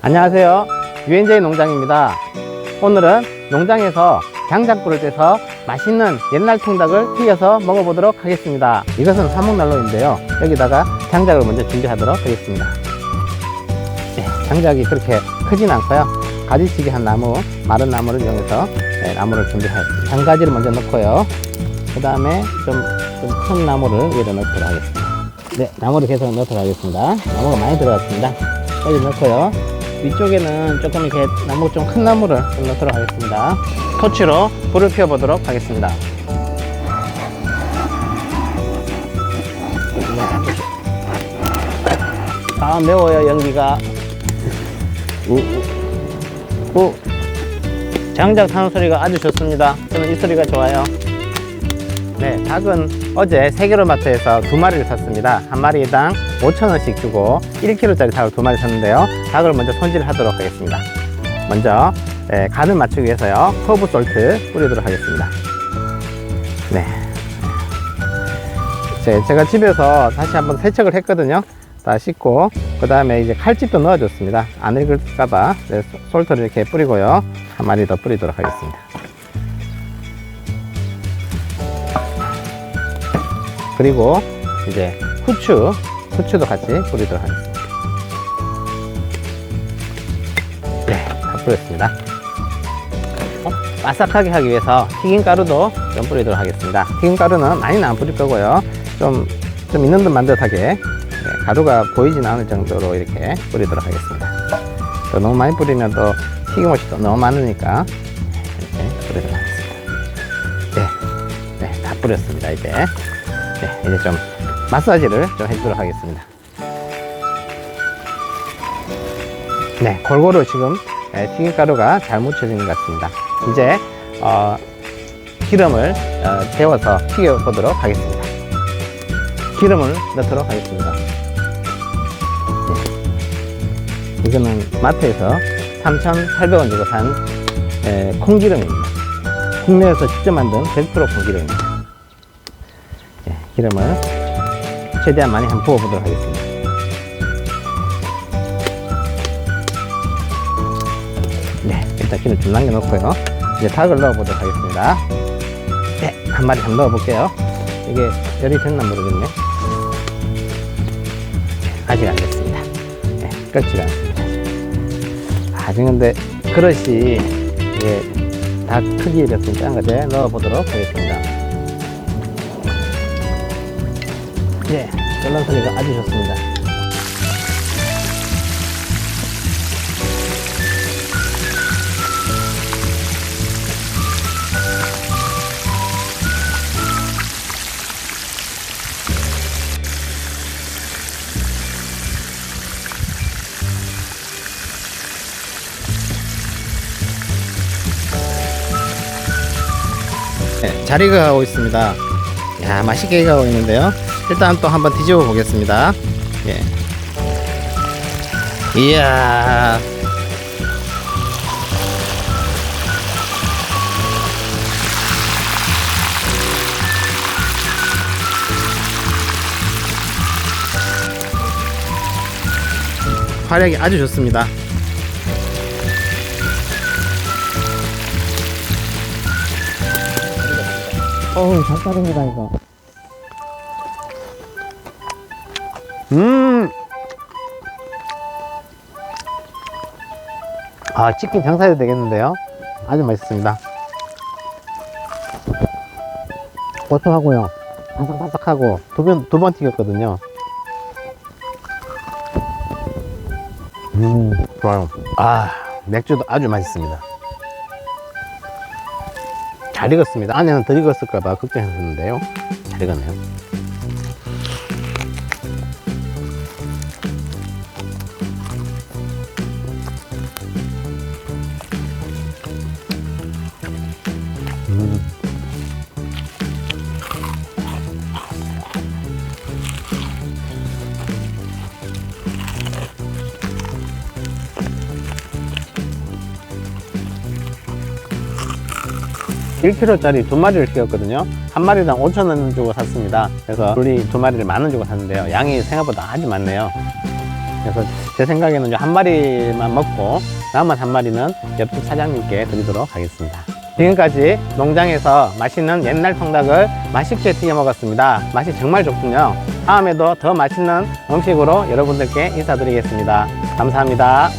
안녕하세요. 유엔제이 농장입니다. 오늘은 농장에서 장작불을 떼서 맛있는 옛날 통닭을 튀겨서 먹어보도록 하겠습니다. 이것은 사목난로인데요. 여기다가 장작을 먼저 준비하도록 하겠습니다. 네, 장작이 그렇게 크진 않고요. 가지치기 한 나무, 마른 나무를 이용해서 네, 나무를 준비하였습니다. 한 가지를 먼저 넣고요. 그 다음에 좀 큰 나무를 위에다 넣도록 하겠습니다. 네, 나무를 계속 넣도록 하겠습니다. 나무가 많이 들어갔습니다. 여기 넣고요. 위쪽에는 조금 이렇게 나무 좀 큰 나무를 좀 넣도록 하겠습니다. 토치로 불을 피워 보도록 하겠습니다. 아, 매워요, 연기가. 우. 장작 타는 소리가 아주 좋습니다. 저는 이 소리가 좋아요. 네, 닭은 어제 세계로마트에서 두 마리를 샀습니다. 한 마리당 5,000원씩 주고 1kg짜리 닭을 두 마리 샀는데요. 닭을 먼저 손질하도록 하겠습니다. 먼저 네, 간을 맞추기 위해서요. 커브 솔트 뿌리도록 하겠습니다. 네. 제- 제가 집에서 다시 한번 세척을 했거든요. 다 씻고 그 다음에 이제 칼집도 넣어줬습니다. 안 익을까봐 네, 소- 솔트를 이렇게 뿌리고요. 한 마리 더 뿌리도록 하겠습니다. 그리고 이제 후추, 후추도 같이 뿌리도록 하겠습니다. 네, 다 뿌렸습니다. 어, 바삭하게 하기 위해서 튀김가루도 좀 뿌리도록 하겠습니다. 튀김가루는 많이는 안 뿌릴 거고요. 좀, 좀 있는 듯 만듯 하게 네, 가루가 보이진 않을 정도로 이렇게 뿌리도록 하겠습니다. 또 너무 많이 뿌리면 또 튀김옷이 또 너무 많으니까 이렇게 뿌리도록 하겠습니다. 네, 네, 다 뿌렸습니다. 이제. 네, 이제 좀 마사지를 좀 해주도록 하겠습니다. 네, 골고루 지금 네, 튀김가루가 잘 묻혀진 것 같습니다. 이제 어, 기름을 어, 데워서 튀겨보도록 하겠습니다. 기름을 넣도록 하겠습니다. 네. 이거는 마트에서 3,800원 주고 산 에, 콩기름입니다. 국내에서 직접 만든 100% 콩기름입니다. 네, 기름을 최대한 많이 한번 부어보도록 하겠습니다. 네, 일단 기름 좀 남겨놓고요. 이제 닭을 넣어보도록 하겠습니다. 네, 한 마리 한번 넣어볼게요. 이게 열이 됐나 모르겠네. 네, 아직 안 됐습니다. 네, 끓지가 않습니다. 아직 근데 그릇이 이게 닭 크기를 좀 작은 것에 넣어보도록 하겠습니다. 네, 끓는 소리가 아주 좋습니다. 네, 잘 익어가고 있습니다. 야, 맛있게 익어가고 있는데요. 일단 또 한번 뒤집어 보겠습니다. 예. 이야. 화력이 아주 좋습니다. 어우, 잘 따릅니다, 이거. 음. 아, 치킨 장사해도 되겠는데요? 아주 맛있습니다. 고소하고요. 바삭바삭하고, 두 번, 두 번 튀겼거든요. 음, 좋아요. 아, 맥주도 아주 맛있습니다. 잘 익었습니다. 안에는 덜 익었을까봐 걱정했었는데요. 잘 익었네요. 1kg짜리 두 마리를 키웠거든요 한 마리당 5,000원 주고 샀습니다 그래서 둘이 두 마리를 만 원 주고 샀는데요 양이 생각보다 아주 많네요 그래서 제 생각에는 한 마리만 먹고 남은 한 마리는 옆집 사장님께 드리도록 하겠습니다 지금까지 농장에서 맛있는 옛날 통닭을 맛있게 튀겨 먹었습니다. 맛이 정말 좋군요. 다음에도 더 맛있는 음식으로 여러분들께 인사드리겠습니다. 감사합니다.